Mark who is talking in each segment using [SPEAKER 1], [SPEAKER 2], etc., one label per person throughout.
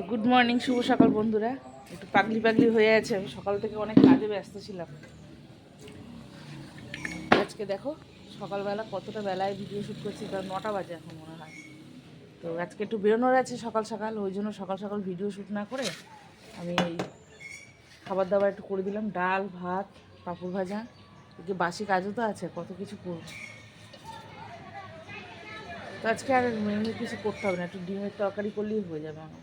[SPEAKER 1] তো good morning শুভ সকাল বন্ধুরা। একটু পাগলি পাগলি হয়ে আছে, আমি সকাল থেকে অনেক কাজে ব্যস্ত ছিলাম। আজকে দেখো, সকালবেলা কতটা বেলায় ভিডিও শ্যুট করছি তার নটা বাজে এখন মনে হয়। তো আজকে একটু বেরোনোর আছে সকাল সকাল, ওই জন্য সকাল সকাল ভিডিও শ্যুট না করে আমি এই খাবার দাবার একটু করে দিলাম, ডাল, ভাত, পাঁপড় ভাজা। এদিকে বাসি কাজও তো আছে, কত কিছু করব। তো আজকে আর মেনলি কিছু করতে হবে না, একটু ডিমের তরকারি করলেই হয়ে যাবে আমার।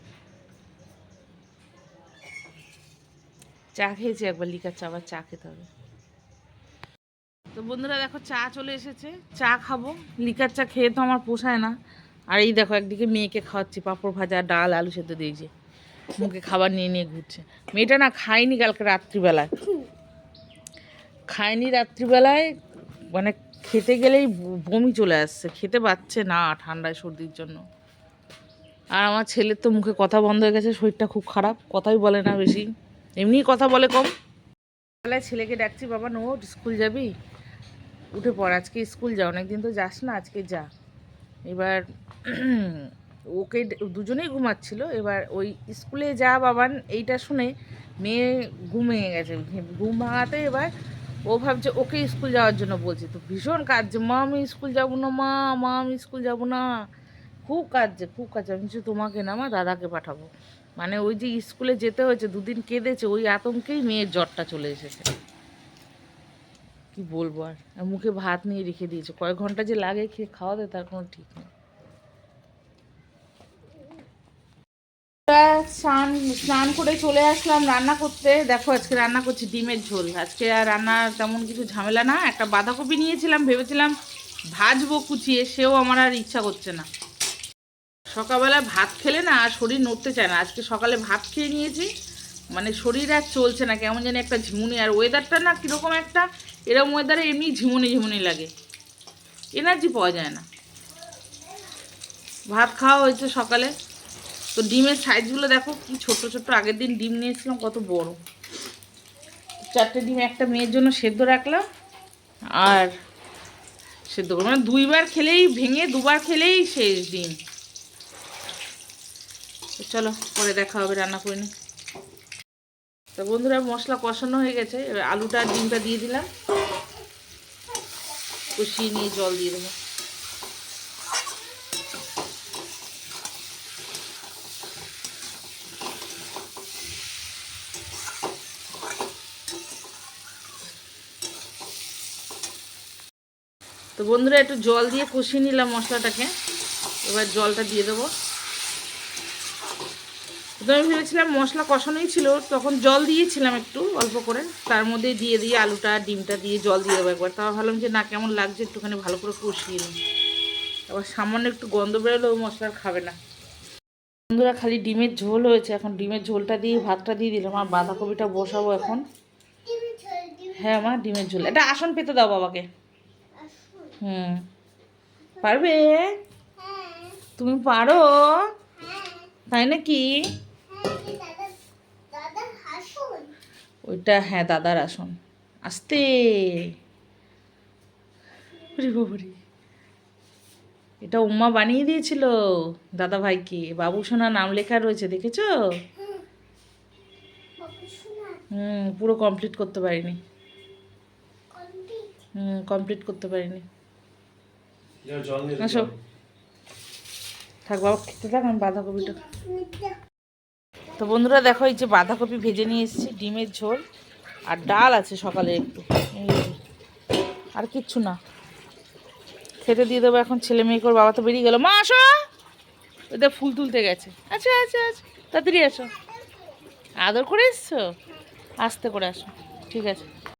[SPEAKER 1] চা খেয়েছি, একবার লিকার চা, আবার চা খেতে হবে। তো বন্ধুরা দেখো, চা চলে এসেছে। চা খাব। লিকার চা খেয়ে তো আমার পোষায় না। আর এই দেখো, একদিকে মেয়েকে খাওয়াচ্ছি, পাঁপড় ভাজা, ডাল, আলু সেদ্ধ দিয়েছি মুখে খাবার নিয়ে নিয়ে ঘুরছে। মেয়েটা না খায়নি কালকে রাত্রিবেলায়। খায়নি রাত্রিবেলায় মানে খেতে গেলেই বমি চলে আসছে। খেতে পাচ্ছে না ঠান্ডায় সর্দির জন্য। আর আমার ছেলের তো মুখে কথা বন্ধ হয়ে গেছে, শরীরটা খুব খারাপ। কথাই বলে না বেশি। এমনি কথা বলে কম। বেলায় ছেলেকে ডাকছি, বাবা নো স্কুল যাবি? উঠে পড়, আজকে স্কুল যা, অনেকদিন তো যাস না, আজকে যা। এবার ওকে দুজনেই ঘুমাচ্ছিল। এবার ওই স্কুলে যা, বাবান, এইটা শুনে মেয়ে ঘুমিয়ে গেছে। ঘুম ভাঙাতে এবার ও ভাবছে, ওকে স্কুল যাওয়ার জন্য বলছে। তো ভীষণ কাজ মা, আমি স্কুল যাব না, মা মা, আমি স্কুল যাব না। খুব কাঁদছে খুব কাঁদছে আমি বলছি, তোমাকে না মা দাদাকে পাঠাবো। মানে ওই যে স্কুলে যেতে হয়েছে দুদিন কেঁদেছে ওই আতঙ্কেই মেয়ের জ্বরটা চলে এসেছে। কি বলব আর? মুখে ভাত নিয়ে রেখে দিয়েছে। কয়েক ঘণ্টা যে লাগে খেয়ে খাওয়া দেয় তার কোনো ঠিক নেই। স্নান স্নান করে চলে আসলাম রান্না করতে। দেখো আজকে রান্না করছি ডিমের ঝোল। আজকে আর রান্নার তেমন কিছু ঝামেলা না। একটা বাঁধাকপি নিয়েছিলাম ভেবেছিলাম ভাজবো কুচিয়ে সেও আমার আর ইচ্ছা করছে না। সকালবেলা ভাত খেলে না আর শরীর নড়তে চায় না। আজকে সকালে ভাত খেয়ে নিয়েছি। মানে শরীর আর চলছে না, কেমন জানি একটা ঝিমুনি। আর ওয়েদারটা না কীরকম একটা এরকম ওয়েদারে এমনি ঝিমুনি ঝিমুনি লাগে। এনার্জি পাওয়া যায় না। ভাত খাওয়া হয়েছে সকালে। তো ডিমের সাইজগুলো দেখো, কি ছোট ছোট। আগের দিন ডিম নিয়েছিলাম, কত বড়। চারটে ডিম একটা মেয়ের জন্য সেদ্ধ রাখলাম। আর সেদ্ধ মানে দুইবার খেলেই ভেঙে, দুবার খেলেই শেষ ডিম। চলো, পরে দেখা হবে, রান্না করে নি তো বন্ধুরা, মশলা কষানো হয়ে গেছে। এবার আলুটা ডিমটা দিয়ে দিলাম। কষিয়ে নিয়ে জল দিয়ে দেবো। তো বন্ধুরা, একটু জল দিয়ে কষিয়ে নিলাম মশলাটাকে। এবার জলটা দিয়ে দেবো। তো আমি ভেবেছিলাম মশলা কষানোই ছিল তখন জল দিয়েছিলাম একটু অল্প করে। তার মধ্যে দিয়ে দিয়ে আলুটা ডিমটা দিয়ে জল দিয়ে দেবো একবার। তাও ভাবলাম যে না কেমন লাগছে একটুখানি ভালো করে কষিয়ে নিই। আবার সামান্য একটু গন্ধ বেরোলেও মশলা খাবে না। বন্ধুরা খালি ডিমের ঝোল হয়েছে। এখন ডিমের ঝোলটা দিয়ে ভাতটা দিয়ে দিলাম। আর বাঁধাকপিটা বসাবো এখন। হ্যাঁ মা ডিমের ঝোল। এটা আসন পেতে দাও বাবাকে। হুম। পারবে? তুমি পারো? তাই নাকি? ওইটা হ্যাঁ দাদার আসন। আসতে। এটা উম্মা বানিয়ে দিয়েছিল দাদা ভাইকে। বাবু সোনা নাম লেখা রয়েছে দেখেছ? হুম পুরো কমপ্লিট করতে পারিনি। হুম কমপ্লিট করতে পারিনি। আসো। থাক বাবা খেতে থাক আমি বাঁধাকপিটা তো বন্ধুরা দেখো, এই যে বাঁধাকপি ভেজে নিয়ে এসেছি, ডিমের ঝোল আর ডাল আছে সকালে একটু। আর কিচ্ছু না। খেতে দিয়ে দেবো এখন ছেলে মেয়ে করে, বাবা তো বেরিয়ে গেল। মা, আসো! ওদের ফুল তুলতে গেছে। আচ্ছা আচ্ছা আচ্ছা তাড়াতাড়ি আসো। আদর করে এসছো? আস্তে করে আসো, ঠিক আছে।